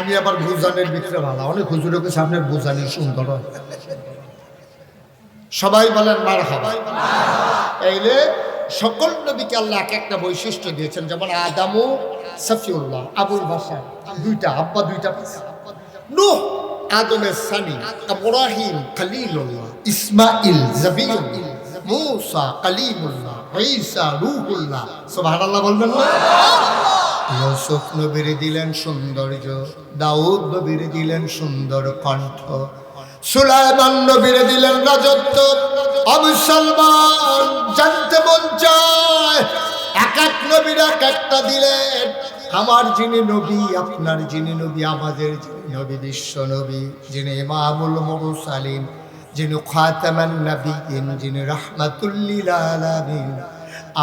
আমি আবার বুজানের ভিতরে ভালো অনেক হুজুরকে সামনে বুজানি সুন্দর সবাই বলেন মার হাবা এইলে সকল নবীকে আল্লাহ এক একটা বৈশিষ্ট্য দিয়েছেন। যেমন আদামু সফিউল্লাহ আবুল বাসার দুইটা আব্বা, দুইটা নূহ, আদমের সানি ইব্রাহিম খলিলুল্লাহ ইসমাইল জাবিউল্লাহ মুসা কালিমুল্লাহ ঈসা রূহুল্লাহ। সুবহানাল্লাহ বলবেন না? ইউসুফ নবীরে দিলেন সৌন্দর্য, দাউদ নবীরে দিলেন সুন্দর কণ্ঠ সুলাইমান নবীরে দিলেন রাজত্ব। আবু সালমান জানতে মন চায়, এক এক নবীর এক একটা দিলেন। আমার যিনি নবী, আপনার যিনি নবী, আমাদের যিনি নবী, বিশ্ব নবী, যিনি ইমামুল মুরসালিন, যিনি খাতামান নবীন যিনি রাহমাতুল্লিল আলামিন।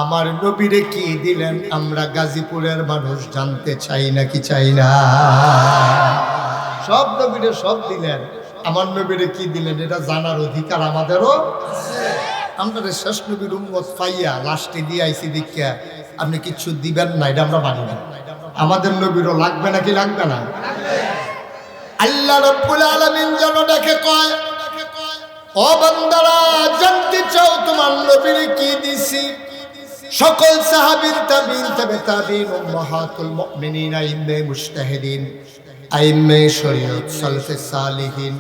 আমার নবীরে কি দিলেন? আমরা গাজীপুরের মানুষ, জানতে চাই না কি চাই না? সব নবীরে সব দিলেন। আমার নবীরে কি দিলেন? এটা জানার অধিকার আমাদেরও আমরা শেষ নবীর উম্মত পাইয়া লাস্টে দিয়ে আইসি দীক্ষা আপনি কিছু দিবেন না, এটা আমরা মানি না। আমাদের নবীরও লাগবে নাকি লাগবে না? আল্লাহ রব্বুল আলামিন যেন ডেকে কয়, ও বান্দারা, জানতে চাও তোমার নবীর কি দিছি? সকল সাহাবীর তাবিন তবে তাবিন উম্মাহাতুল মুমিনিন, আইম্মে মুজতাহিদিন, আইম্মে শরীয়ত সালফে সালিহিন,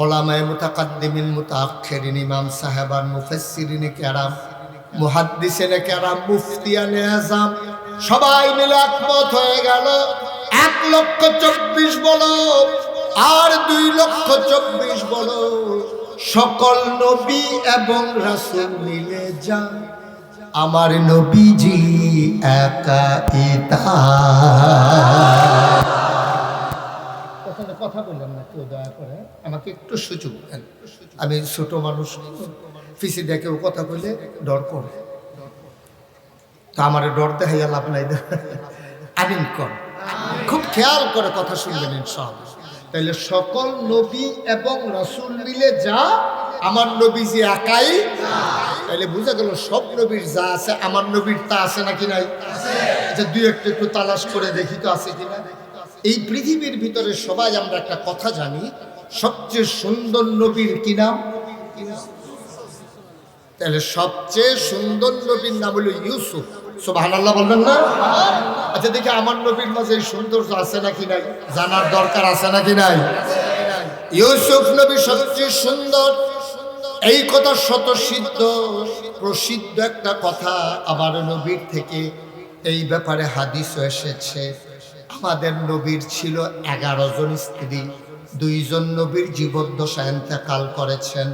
ওলামায়ে মুতাকাদ্দিমিন মুতাআখিরিন ইমাম সাহেবান মুফাসসিরিন কেরাম মুহাদ্দিসিনে কেরাম মুফতিয়ানে আযম, সবাই মিলে একমত হয়ে গেল, এক লক্ষ চব্বিশ বলো আর দুই লক্ষ চব্বিশ বলো, সকল নবী এবং রাসূল মিলে যান। আমার নবীজি একা ইতা কথা বললেন না, কেউ দয়া করে। আমাকে একটু সুযোগ দেন। আমি ছোট মানুষ, ফিসি দেখেও কথা বলে ডর করে। তা আমার ডর দেখাইয়া লাভ নাই আমিন কর। খুব খেয়াল করে কথা শুনবেন ইনশাআল্লাহ। তাহলে সকল নবী এবং রসুল মিলে যা, আমার নবী যে। একাই তাহলে বুঝা গেল সব নবীর যা আছে, আমার নবীর তা আছে নাকি নাই? আচ্ছা দুই একটু একটু তালাশ করে দেখি তো আছে কিনা। এই পৃথিবীর ভিতরে সবাই আমরা একটা কথা জানি, সবচেয়ে সুন্দর নবীর কি নাম? তাহলে সবচেয়ে সুন্দর নবীর নাম হলো ইউসুফ। সোবাহান আল্লাহ বলবেন না? আচ্ছা দেখি আমার নবীর মাঝে সৌন্দর্য আছে নাকি নাই? জানার দরকার আছে নাকি নাই? ইউসুফ নবী সবচেয়ে সুন্দর এই কথা শত সিদ্ধ প্রসিদ্ধ একটা কথা আমার নবীর থেকে। এই ব্যাপারে হাদিস এসেছে। আমাদের নবীর ছিল এগারো জন স্ত্রী, দুইজন নবীর জীবদ্দশা এন্তেকাল করেছেন,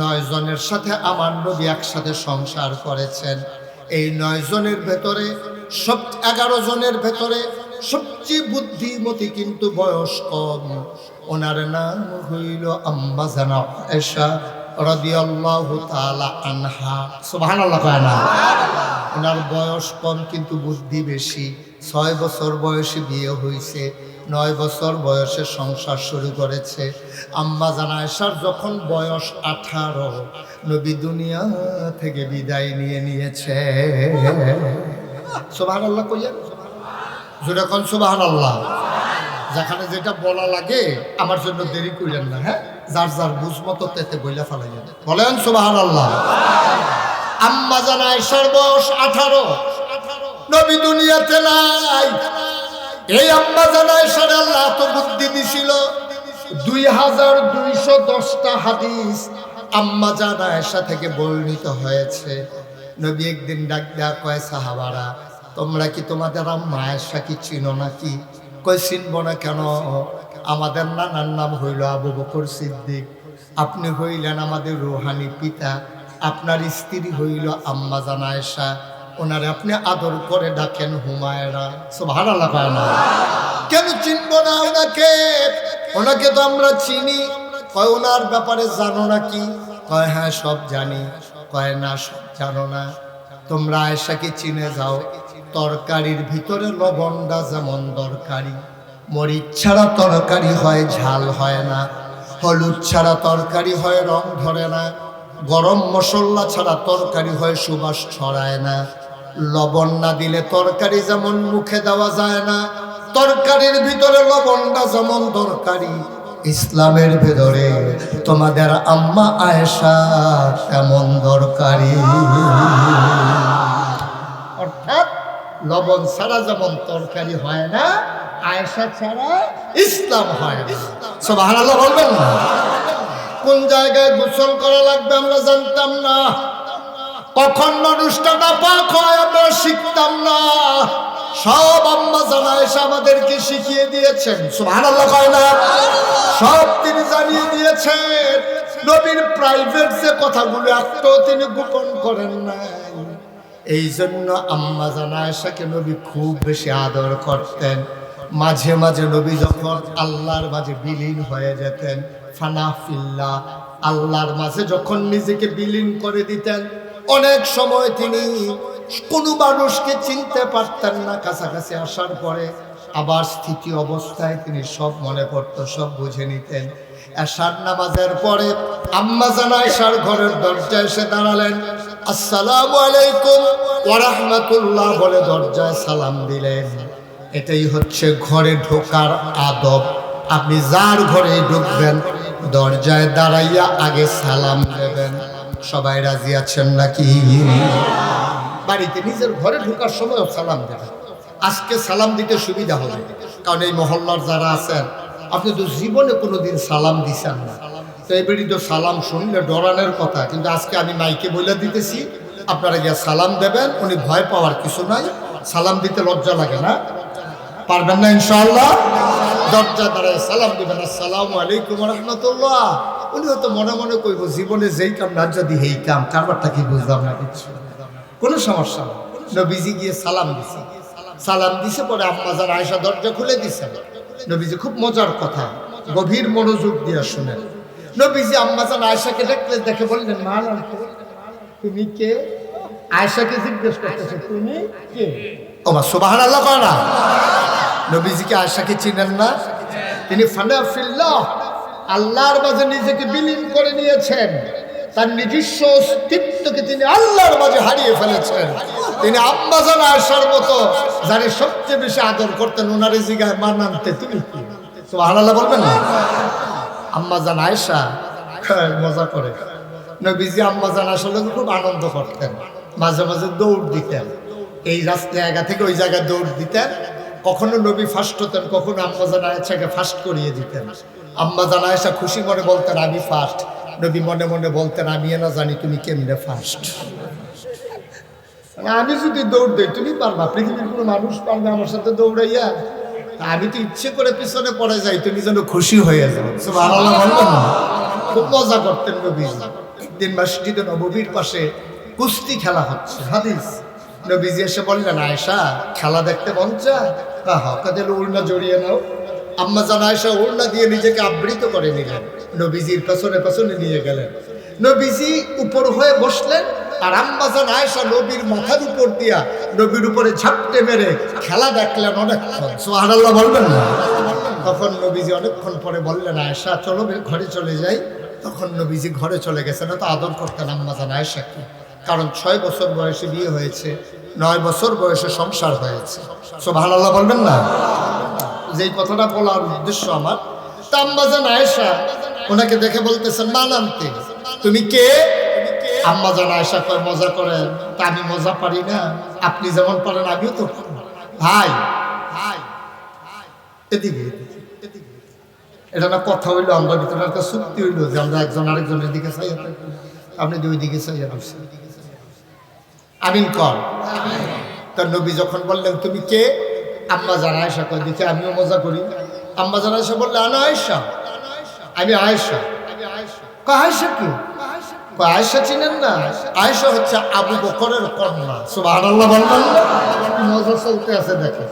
নয় জনের সাথে আমার নবী একসাথে সংসার করেছেন। এই নয় জনের ভেতরে সব এগারো জনের ভেতরে সবচেয়ে বুদ্ধিমতী কিন্তু বয়স কম ওনার নাম হইল আম্মা জানা এসা রাদিয়াল্লাহু তাআলা আনহা। সুবহানাল্লাহ কয় না। ওনার বয়স কম কিন্তু বুদ্ধি বেশি। ছয় বছর বয়সে বিয়ে হয়েছে নয় বছর বয়সে সংসার শুরু করেছে। আম্মা জানায়সার যখন বয়স আঠারো, নবী দুনিয়া থেকে বিদায় নিয়ে নিয়েছে। সোবাহান আল্লাহ কইয়া? যেরকম সোবাহান আল্লাহ যেখানে যেটা বলা লাগে, আমার জন্য দেরি করিলেন না হ্যাঁ? যার যার বুঝ মতো তেতে বইলা ফেলাইয়া বলেন সোবাহান আল্লাহ আম্মা জানায়সার বয়স আঠারো। নবী দুনিয়াতে নাই। এই আম্মা জানায়, সারা আল্লাহ এত বুদ্ধি দিছিল। দুই হাজার দুইশো দশটা হাদিস আম্মা জানা এসা থেকে বর্ণিত হয়েছে। নবী একদিন ডাক দেয়া কয়, সাহাবারা, তোমরা কি তোমাদের আম্মা এসা কি চিনো নাকি? কই চিনব না কেন? আমাদের নানার নাম হইল আবু বকর সিদ্দিক। আপনি হইলেন আমাদের রুহানি পিতা। আপনার স্ত্রী হইল আম্মা জানা এসা ওনারে আপনি আদর করে ডাকেন হুমায়রা। সব লাগায় না। কেন চিনব না ওনাকে? ওনাকে তো আমরা চিনি। কয় ওনার ব্যাপারে জানো না কি কয় হ্যাঁ সব জানি। কয়, না, সব জানো না। তোমরা আয়সাকে চিনে যাও। তরকারির ভিতরে লবণটা যেমন দরকারি। মরিচ ছাড়া তরকারি হয়, ঝাল হয় না। হলুদ ছাড়া তরকারি হয়, রং ধরে না। গরম মশলা ছাড়া তরকারি হয়, সুবাস ছড়ায় না। লবণ না দিলে তরকারি যেমন মুখে দেওয়া যায় না। তরকারির ভিতরে লবণটা যেমন দরকারি, ইসলামের ভেতরে তোমাদের আম্মা আয়েশা তেমন দরকারি। অর্থাৎ লবণ ছাড়া যেমন তরকারি হয় না আয়েশা ছাড়া ইসলাম হয় না। সব হারালো বলবেন না। কোন জায়গায় গোসল করা লাগবে আমরা জানতাম না। কখন মানুষটা নাপাক হয় আমরা শিখতাম না। সব আম্মা জানা এসে আমাদেরকে শিখিয়ে দিয়েছেন। সুবহানাল্লাহ কয় না? সব তিনি জানিয়ে দিয়েছেন। নবীর প্রাইভেট যে কথাগুলো একটাও তিনি গোপন করেন নাই। এই জন্য আম্মা জানা এসাকে নবী খুব বেশি আদর করতেন। মাঝে মাঝে নবী যখন আল্লাহর মাঝে বিলীন হয়ে যেতেন ফানা ফিল্লা আল্লাহর মাঝে যখন নিজেকে বিলীন করে দিতেন, অনেক সময় তিনি কোনো মানুষকে চিনতে পারতেন না কাছাকাছি আসার পরে। আবার স্থিতি অবস্থায় তিনি সব মনে পড়তো, সব বুঝে নিতেন। এশার নামাজের পরে আম্মা জানা এশার ঘরের দরজায় এসে দাঁড়ালেন। আসসালামু আলাইকুম, ওয়া রাহমাতুল্লাহ বলে দরজায় সালাম দিলেন। এটাই হচ্ছে ঘরে ঢোকার আদব। আপনি যার ঘরে ঢুকবেন, দরজায় দাঁড়াইয়া আগে সালাম দেবেন। সবাই রাজি আছেন নাকি? বাড়িতে নিজের ঘরে ঢোকার সময়ও সালাম দেবেন। আজকে সালাম দিতে সুবিধা হবে, কারণ এই মহল্লার যারা আছেন, আপনি তো জীবনে কোনোদিন সালাম দিছেন না। তো এবারই তো সালাম শুনলে ডরানের কথা, কিন্তু আজকে আমি মাইকে বলে দিতেছি, আপনারা গিয়ে সালাম দেবেন, উনি ভয় পাওয়ার কিছু নাই। সালাম দিতে লজ্জা লাগে না। পারবেন না ইনশাআল্লাহ? দরজা দাঁড়ায় সালাম দিবেন, আসসালামু আলাইকুম রহমতুল্লাহ উনি হয়তো মনে মনে কইব, জীবনে যেই কাম না, যদি এই কাম। কারবারটা কি বুঝলাম না কিছু? কোনো সমস্যা না নবীজি গিয়ে সালাম দিছে। সালাম দিছে পরে আম্মাজার আয়সা দরজা খুলে দিছে। নবীজি খুব মজার কথা, গভীর মনোযোগ দিয়ে শুনেন। নবীজি আম্মাজান আয়সাকে দেখলে দেখে বললেন, মা তুমি কে? আয়সাকে জিজ্ঞেস করতেছে, তুমি কে? ও মা সুবাহান আল্লাহ না? নবীজিকে আয়সাকে চিনেন না। তিনি ফানা ফিল্লাহ, আল্লাহর মাঝে নিজেকে বিলীন করে নিয়েছেন। তার নিজস্ব অস্তিত্বকে তিনি আল্লাহর মাঝে হারিয়ে ফেলেছেন। তিনি আব্বাজান আয়সার মতো, যারে সবচেয়ে বেশি আদর করতেন ওনারে জিগায় মা নামতে তুমি সুবাহান আল্লাহ বলবেন না? আম্মাজান আয়সা মজা করে। নবীজি আম্মাজান আসলে খুব আনন্দ করতেন। মাঝে মাঝে দৌড় দিতেন। এই রাস্তা জায়গা থেকে ওই জায়গায় দৌড় দিতেন। কখনো নবী ফার্স্ট হতেন, কখনো আম্মাজান আয়েশাকে ফার্স্ট করিয়ে দিতেন। আম্মাজান আয়েশা খুশি মনে বলতেন, আমি ফার্স্ট নবী মনে মনে বলতেন, আমি না জানি তুমি কেমনে ফার্স্ট আমি যদি দৌড় দিই, তুমি পারবা? পৃথিবীর কোনো মানুষ পারবে আমার সাথে দৌড়াইয়া? আমি তো ইচ্ছে করে পিছনে পড়ে যাই, তুমি যেন খুশি হয়ে যাও? খুব মজা করতেন নবী। একদিন মসজিদে নববীর পাশে কুস্তি খেলা হচ্ছে, হাদিস। নবীজি এসে বললেন, আয়েশা, খেলা দেখতে মন চায়? হ্যাঁ কাদের উড়না জড়িয়ে নাও। আম্মা জান আয়েশা উড়না দিয়ে নিজেকে আবৃত করে নিলেন। নবীজির পেছনে পেছনে নিয়ে গেলেন। নবীজি উপর হয়ে বসলেন আর আম্মাজান আয়েশা নবীর মাথার উপর দিয়া নবীর উপরে ঝাপটে মেরে খেলা দেখলেন অনেকক্ষণ। সোহানাল্লাহ বলবেন না? তখন নবীজি অনেকক্ষণ পরে বললেন, আয়েশা, চলো ঘরে চলে যাই। তখন নবীজি ঘরে চলে গেছেন। তো আদর করতেন আম্মাজান আয়েশাকে। কারণ ছয় বছর বয়সে বিয়ে হয়েছে। নয় বছর বয়সে সংসার হয়েছে। সোহানাল্লাহ বলবেন না? যেই কথাটা বলার উদ্দেশ্য আমার তা আম্মাজান আয়েশা ওনাকে দেখে বলতেছেন, মা নামতে তুমি কে? আম্মা জান আয়সা কয়, মজা করেন তা আমি মজা পারি না। আপনি যেমন পারেন, আমিও তো ভাই ভাই। এটা না কথা হইল, আমরা ভিতরে একটা চুক্তি হইল যে আমরা একজন আরেকজনের দিকে চাইয়া আপনি দুই দিকে চাইয়া আমিন কর। তার নবী যখন বললেন, তুমি কে? আম্মা জান আয়সা কয় দেখে আমিও মজা করি। আম্মা জান আয়সা বললে, আনা আয়সা আমি আয়সা আয়সা কি? আয়সা চিনেন না? আয়সা হচ্ছে আবু বকরের কন্যা। সুবহানাল্লাহ বলবেন? মজা চলতে আছে দেখে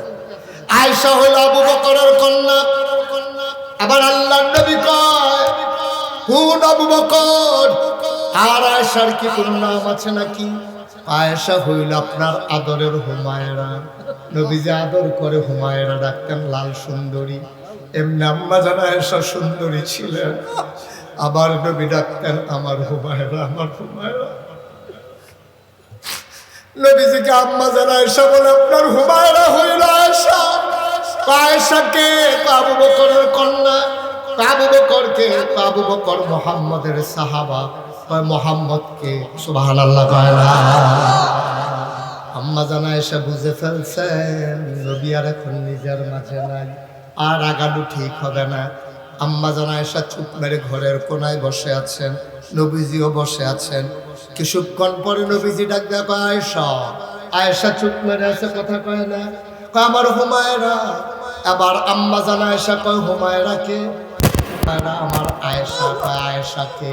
আয়সা হইল আবু বকরের কন্যা। আবার আল্লাহ নবী কয় কোন আবু বকর, আর আয়সার কি কোন নাম আছে নাকি? আয়েশা হইল আপনার আদরের হুমায়রা। নবীজি আদর করে হুমায়রা ডাকতেন, লাল সুন্দরী। এমনি আম্মা জানা আয়েশা সুন্দরী ছিলেন। আবার নবী ডাকতেন, আমার হুমায়রা আমার হুমায়রা। নবীজিকে আম্মা জানা আয়েশা বলে, আপনার হুমায়রা হইল আয়েশা। আয়েশাকে আবু বকরের কন্যা আবু বকরকে আবু বকর মোহাম্মদের সাহাবা। কয় মোহাম্মদকে, সুবহানাল্লাহ কয় না। আম্মা জানা এসে বুঝে ফেলছেন, নবী আর এখন নিজের মাঝে নাই, আর আগালু ঠিক হবে না। আম্মা জানা এসে চুপ মেরে ঘরের কোনায় বসে আছেন, নবীজিও বসে আছেন। কিছুক্ষণ পরে নবীজি ডাক দেখো আয়েশা। আয়েশা চুপ মেরে আছে, কথা কয় না। আমার হুমায়রা। আবার আম্মা জানা এসে কয় হুমায়রাকে আমার আয়েশা। কয় আয়েশাকে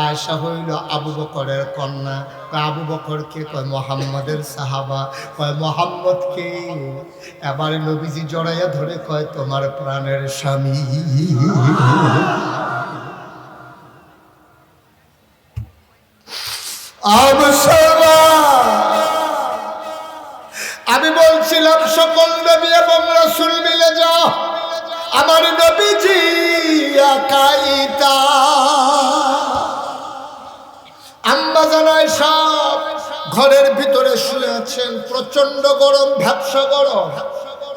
আয়েশা হইল আবু বকরের কন্যা। কয় আবু বকরকে কয়? মোহাম্মদের সাহাবা। কয় মোহাম্মদকে এবারে নবীজি জড়াইয়া ধরে কয়, তোমার প্রাণের স্বামী। আমি বলছিলাম, সকল নবী এবং রসুল মিলে যাও। আমার নবীজি একাইতা জানায় সব। ঘরের ভিতরে শুয়ে আছেন প্রচণ্ড গরম, ভ্যাবসা গরম।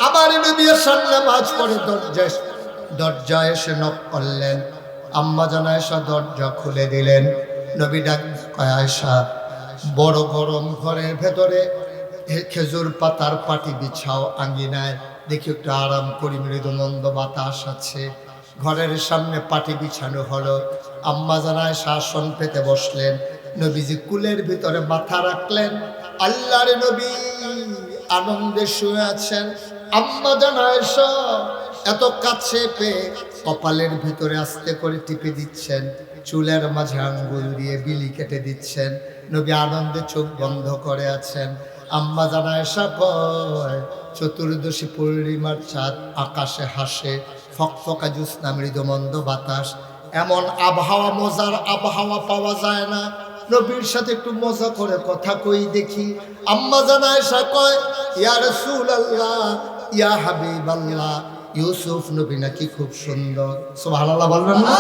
আবার নবী সামনে মাঝ করে দরজায় দরজায় এসে নক করলেন। আম্মা জানায় দরজা খুলে দিলেন। নবী ডাক আয়সা বড় গরম ঘরের ভেতরে খেজুর পাতার পাটি বিছাও আঙ্গিনায় দেখি একটু আরাম করি মৃদু মন্দ বাতাস আছে। ঘরের সামনে পাটি বিছানো হলো। আম্মা জানায় শাসন পেতে বসলেন। নবীজি কুলের ভিতরে মাথা রাখলেন। আল্লাহর নবী আনন্দে শুয়ে আছেন। আম্মা জানায় এত কাছে পেয়ে কপালের ভিতরে আস্তে করে টিপে দিচ্ছেন। চুলের মাঝে আঙ্গুল দিয়ে বিলি কেটে দিচ্ছেন। নবী আনন্দে চোখ বন্ধ করে আছেন। আম্মা জানা এসা কয়, চতুর্দশী পূর্ণিমার চাঁদ আকাশে হাসে, ফকফকা জ্যোৎস্না মৃদমন্দ বাতাস। এমন আবহাওয়া, মজার আবহাওয়া পাওয়া যায় না। নবীর সাথে একটু মজা করে কথা কই দেখি। আম্মা জানা এসা কয়, ইয়া রসুল আল্লাহ ইয়া হাবিব আল্লাহ ইউসুফ নবী নাকি খুব সুন্দর। সুবহানাল্লাহ বলবেন না?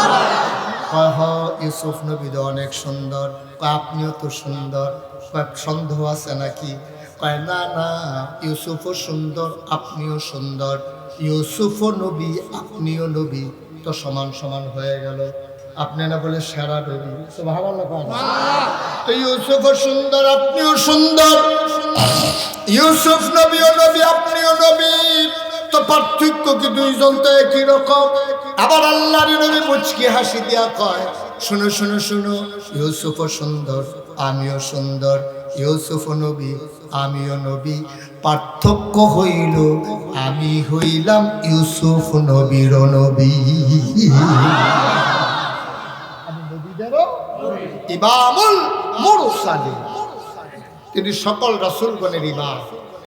কয়, হ, ইউসুফ নবী তো অনেক সুন্দর। কয়, আপনিও তো সুন্দর। কয়, সন্দেহ আছে নাকি? কয়, না না, ইউসুফও সুন্দর, আপনিও সুন্দর। ইউসুফও নবী, আপনিও নবী। তো সমান সমান হয়ে গেল। আপনি না বলে সেরা নবী সুবহানাল্লাহ তো ইউসুফও সুন্দর আপনিও সুন্দর। ইউসুফ নবীও নবী আপনিও নবী। তো পার্থক্য কি দুইজন তো একই রকম? আবার আল্লাহর নবী মুচকি হাসি দিয়া কয় শুনো শুনো শুনো ইউসুফও সুন্দর আমিও সুন্দর। ইউসুফ নবী আমিও নবী। পার্থক্য হইল আমি হইলাম ইউসুফ নবীর নবী। ইমামুল মুরসালিন। তিনি সকল রাসূলগণের ইমাম।